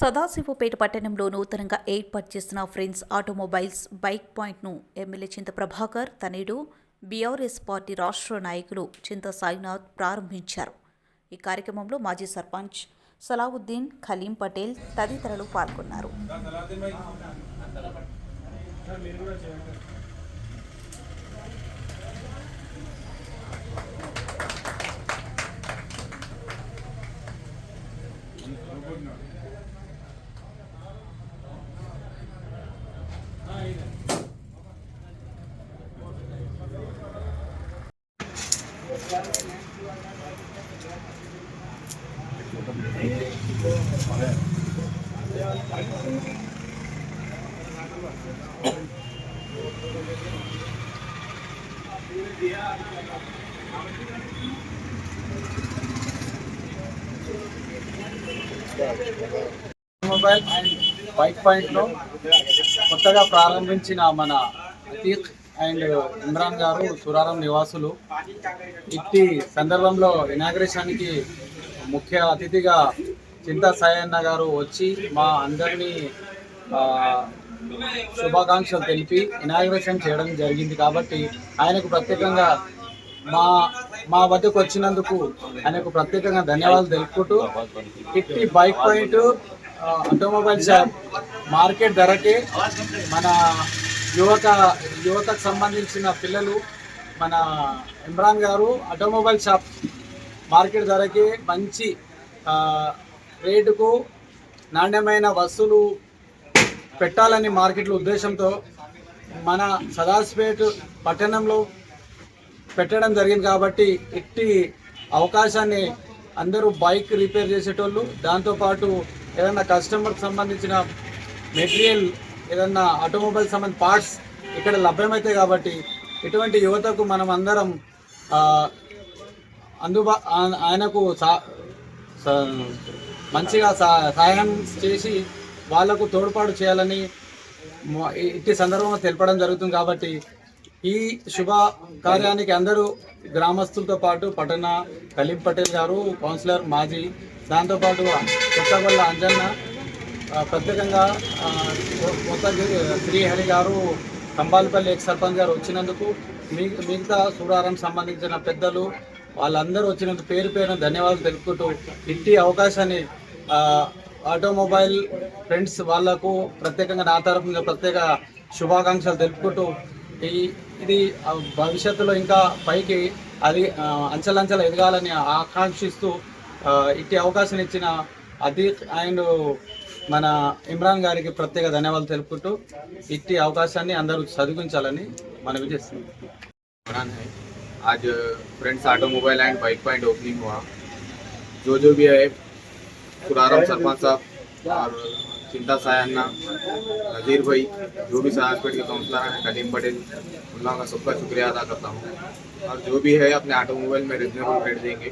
సదాశివపేట పట్టణంలో నూతనంగా ఏర్పాటు చేసిన ఫ్రెండ్స్ ఆటోమొబైల్స్ బైక్ పాయింట్ను ఎమ్మెల్యే చింత ప్రభాకర్ తనయుడు బీఆర్ఎస్ పార్టీ రాష్ట్ర నాయకులు చింత సాయినాథ్ ప్రారంభించారు. ఈ కార్యక్రమంలో మాజీ సర్పంచ్ సలావుద్దీన్ ఖలీం పటేల్ తదితరులు పాల్గొన్నారు. మొబైల్ అండ్ బైక్ పాయింట్లో కొత్తగా ప్రారంభించిన మన అతీక్ అండ్ ఇమ్రాన్ గారు సురారం నివాసులు. ఇట్టి సందర్భంలో ఇనాగ్రేషన్కి ముఖ్య అతిథిగా చింతా సాయన్న గారు వచ్చి మా అందరినీ శుభాకాంక్షలు తెలిపి ఇనాగ్రేషన్ చేయడం జరిగింది కాబట్టి ఆయనకు ప్రత్యేకంగా మా మా వద్దకు వచ్చినందుకు ఆయనకు ప్రత్యేకంగా ధన్యవాదాలు తెలుపుకుంటూ ఇట్టి bike point automobile shop market ధరకే మన యువత యువతకు సంబంధించిన పిల్లలు మన ఇమ్రాన్ గారు ఆటోమొబైల్ షాప్ మార్కెట్ ధరకే మంచి రేటుకు నాణ్యమైన వస్తువులు పెట్టాలని మార్కెట్ల ఉద్దేశంతో మన సదాస్పేట్ పట్టణంలో పెట్టడం జరిగింది కాబట్టి ఇట్టి అవకాశాన్ని అందరూ బైక్ రిపేర్ చేసేటోళ్ళు దాంతోపాటు ఏదైనా కస్టమర్కి సంబంధించిన మెటీరియల్ ఏదన్నా ఆటోమొబైల్ సంబంధ పార్ట్స్ ఇక్కడ లభ్యమవుతాయి కాబట్టి ఇటువంటి యువతకు మనం అందరం అందుబా ఆయనకు సా స- మంచిగా సహాయం చేసి వాళ్ళకు తోడ్పాటు చేయాలని ఇట్టి సందర్భంగా తెలపడం జరుగుతుంది కాబట్టి ఈ శుభ కార్యానికి అందరూ గ్రామస్తులతో పాటు పట్టణ కలీం పటేల్ గారు కౌన్సిలర్ మాజీ దాంతోపాటు కొత్తగొల్ల అంజన్న ప్రత్యేకంగా మొత్తం కొత్త శ్రీహరి గారు కంబాలపల్లి ఎక్స్ సర్పంచ్ గారు వచ్చినందుకు మీ మిగతా సూడారం సంబంధించిన పెద్దలు వాళ్ళందరూ వచ్చినందుకు పేరు పేరున ధన్యవాదాలు తెలుపుకుంటూ ఇట్టి అవకాశాన్ని ఆటోమొబైల్ ఫ్రెండ్స్ వాళ్ళకు ప్రత్యేకంగా నా తరఫున ప్రత్యేక శుభాకాంక్షలు తెలుపుకుంటూ ఈ ఇది భవిష్యత్తులో ఇంకా పైకి అది అంచెలంచెలు ఎదగాలని ఆకాంక్షిస్తూ ఇట్టి అవకాశం ఇచ్చిన అదీక్ అండ్ మన ఇమ్రాన్ గారికి ప్రత్యేక ధన్యవాదాలు తెలుపుకుంటూ ఇట్టి అవకాశాన్ని అందరూ చదివించాలని మనవి చేస్తున్నాం इमरान है आज friends automobile and bike point opening हुआ जो जो भी है सुराराम सरपंच साहब और चिंता सायन्ना नज़ीर भाई जो भी सहाजपेट के काउंसलर हैं कलीम पटेल उन लोगों का सबका शुक्रिया अदा करता हूँ और जो भी है अपने ऑटोमोबाइल में रिजनेबल रेट देंगे